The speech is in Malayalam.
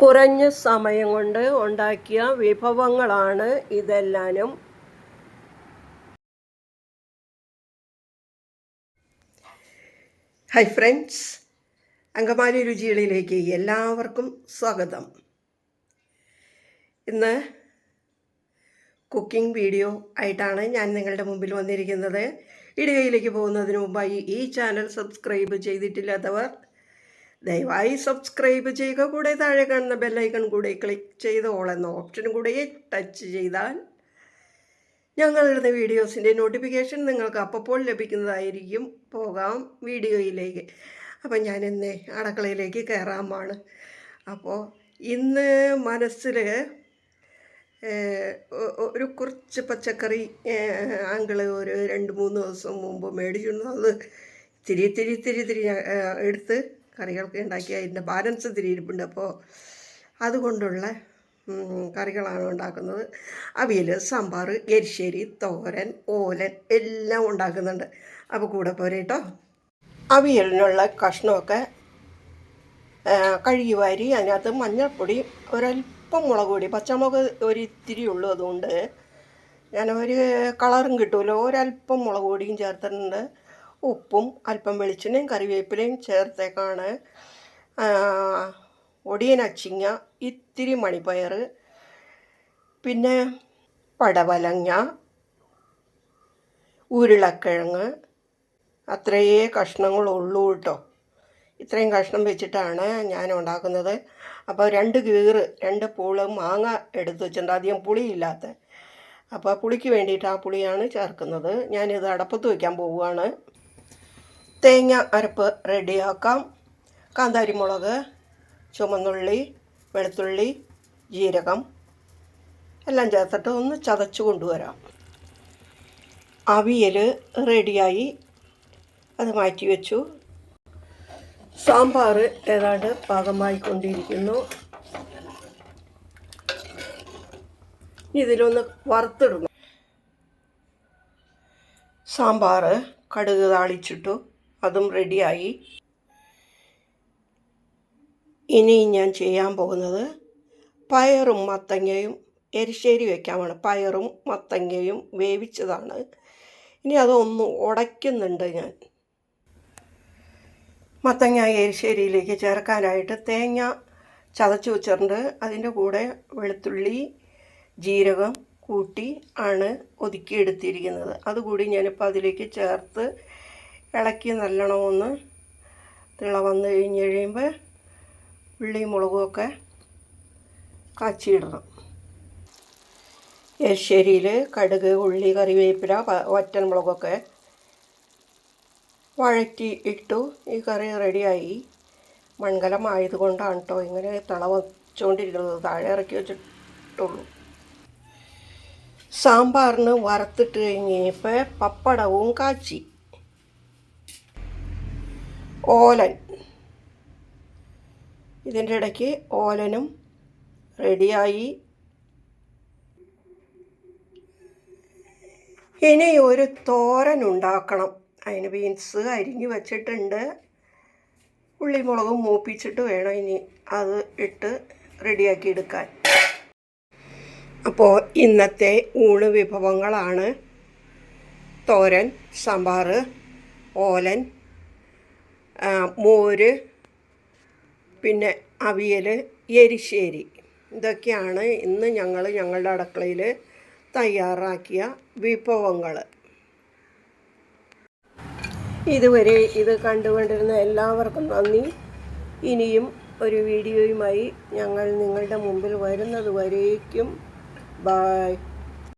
കുറഞ്ഞ സമയം കൊണ്ട് ഉണ്ടാക്കിയ വിഭവങ്ങളാണ് ഇതെല്ലാനും. ഹൈ ഫ്രണ്ട്സ് അങ്കമാലി രുചികളിലേക്ക് എല്ലാവർക്കും സ്വാഗതം. ഇന്ന് കുക്കിംഗ് വീഡിയോ ആയിട്ടാണ് ഞാൻ നിങ്ങളുടെ മുമ്പിൽ വന്നിരിക്കുന്നത്. ഇടുകയിലേക്ക് പോകുന്നതിന് മുമ്പായി ഈ ചാനൽ സബ്സ്ക്രൈബ് ചെയ്തിട്ടില്ലാത്തവർ ദയവായി സബ്സ്ക്രൈബ് ചെയ്യുക. കൂടെ താഴെ കാണുന്ന ബെല്ലൈക്കൺ കൂടെ ക്ലിക്ക് ചെയ്ത് ഓൾ എന്ന ഓപ്ഷനും കൂടെ ടച്ച് ചെയ്താൽ ഞങ്ങളുടെ വീഡിയോസിന്റെ നോട്ടിഫിക്കേഷൻ നിങ്ങൾക്ക് അപ്പോൾ ലഭിക്കുന്നതായിരിക്കും. പോകാം വീഡിയോയിലേക്ക്. അപ്പം ഞാൻ ഇന്ന് അടുക്കളയിലേക്ക് കയറാമാണ് അപ്പോൾ ഇന്ന് മനസ്സിൽ ഒരു കുറച്ച് പച്ചക്കറി അങ്കിൾ ഒരു രണ്ട് മൂന്ന് ദിവസം മുമ്പ് മേടിച്ചിരുന്നു അത് തിരി തിരി തിരി തിരി എടുത്ത് കറികൾക്ക് ഉണ്ടാക്കി അതിന്റെ ബാലൻസ് തിരി ഇരിപ്പുണ്ട്. അപ്പോൾ അതുകൊണ്ടുള്ള കറികളാണ് ഉണ്ടാക്കുന്നത്. അവിയൽ സാമ്പാർ എരിശ്ശേരി തോരൻ ഓലൻ എല്ലാം ഉണ്ടാക്കുന്നുണ്ട്. അപ്പോൾ കൂടെ പോരെ കേട്ടോ. അവിയലിനുള്ള കഷ്ണമൊക്കെ കഴുകി വാരി അതിനകത്ത് മഞ്ഞൾപ്പൊടി ഒരല്പം മുളക് പൊടി പച്ചമുളക് ഒരു ഇത്തിരി ഉള്ളൂ അതുകൊണ്ട്. ഞാൻ ഒരു കളറും കിട്ടുമല്ലോ ഒരല്പം മുളക് പൊടിയും ചേർത്തിട്ടുണ്ട്. ഉപ്പും അല്പം വെളിച്ചെണ്ണയും കറിവേപ്പിലയും ചേർത്തേക്കാണ്. ഒടിയൻ അച്ചിങ്ങ ഇത്തിരി മണിപ്പയർ പിന്നെ പടവലങ്ങ ഉരുളക്കിഴങ്ങ്. അത്രയേ കഷ്ണങ്ങളുള്ളൂ കേട്ടോ. ഇത്രയും കഷ്ണം വെച്ചിട്ടാണ് ഞാൻ ഉണ്ടാക്കുന്നത് അപ്പോൾ രണ്ട് കീറ് രണ്ട് പൂൾ മാങ്ങ എടുത്ത് വെച്ചിട്ടുണ്ട്. അധികം പുളിയില്ലാത്ത. അപ്പോൾ പുളിക്ക് വേണ്ടിയിട്ട് ആ പുളിയാണ് ചേർക്കുന്നത്. ഞാനിത് അടപ്പത്ത് വയ്ക്കാൻ പോവുകയാണ്. തേങ്ങ അരപ്പ് റെഡിയാക്കാം. കാന്താരി മുളക് ചുമന്നുള്ളി വെളുത്തുള്ളി ജീരകം എല്ലാം ചേർത്തിട്ട് ഒന്ന് ചതച്ച് കൊണ്ടുവരാം. അവിയൽ റെഡിയായി. അത് മാറ്റി വെച്ചു. സാമ്പാർ ഏതാണ്ട് പാകമായിക്കൊണ്ടിരിക്കുന്നു. ഇതിലൊന്ന് വറുത്തിടണം. സാമ്പാർ കടുക് താളിച്ചിട്ടു. അതും റെഡിയായി. ഇനി ഞാൻ ചെയ്യാൻ പോകുന്നത് പയറും മത്തങ്ങയും എരിശ്ശേരി വയ്ക്കാമാണ് പയറും മത്തങ്ങയും വേവിച്ചതാണ്. ഇനി അതൊന്ന് ഉടയ്ക്കുന്നുണ്ട് ഞാൻ. മത്തങ്ങ എരിശ്ശേരിയിലേക്ക് ചേർക്കാനായിട്ട് തേങ്ങ ചതച്ച് വെച്ചിട്ടുണ്ട്. അതിന്റെ കൂടെ വെളുത്തുള്ളി ജീരകം കൂട്ടി ആണ് ഒതുക്കിയെടുത്തിരിക്കുന്നത് അതുകൂടി ഞാനിപ്പോൾ അതിലേക്ക് ചേർത്ത് ഇളക്കി നല്ലോണം ഒന്ന് തിള വന്നു കഴിഞ്ഞ് കഴിയുമ്പോൾ ഉള്ളിയും മുളകും ഒക്കെ കാച്ചിയിടണം. എരിശ്ശേരിയിൽ കടുക് ഉള്ളി കറിവേപ്പില ഒറ്റൻ മുളകൊക്കെ വഴറ്റി ഇട്ടു. ഈ കറി റെഡിയായി. മൺകലം ആയതുകൊണ്ടാണ് കേട്ടോ ഇങ്ങനെ തിള വച്ചുകൊണ്ടിരിക്കുന്നത് താഴെ ഇറക്കി വെച്ചിട്ടുള്ളൂ. സാമ്പാറിന് വറുത്തിട്ട് കഴിഞ്ഞപ്പോൾ പപ്പടവും കാച്ചി. ഓലൻ. ഇതിന്റെ ഇടയ്ക്ക് ഓലനും റെഡിയായി. ഇനി ഒരു തോരൻ ഉണ്ടാക്കണം. അതിന് ബീൻസ് അരിഞ്ഞ് വച്ചിട്ടുണ്ട്. ഉള്ളിമുളകും മൂപ്പിച്ചിട്ട് വേണം ഇനി അത് ഇട്ട് റെഡിയാക്കി എടുക്കാൻ. അപ്പോൾ ഇന്നത്തെ ഊണ് വിഭവങ്ങളാണ്. തോരൻ സാമ്പാർ ഓലൻ മോര് പിന്നെ അവിയൽ എരിശ്ശേരി. ഇതൊക്കെയാണ് ഇന്ന് ഞങ്ങൾ ഞങ്ങളുടെ അടുക്കളയിൽ തയ്യാറാക്കിയ വിഭവങ്ങൾ. ഇതുവരെ ഇത് കണ്ടുകൊണ്ടിരുന്ന എല്ലാവർക്കും നന്ദി. ഇനിയും ഒരു വീഡിയോയുമായി ഞങ്ങൾ നിങ്ങളുടെ മുമ്പിൽ വരുന്നത് വരേക്കും. ബായ്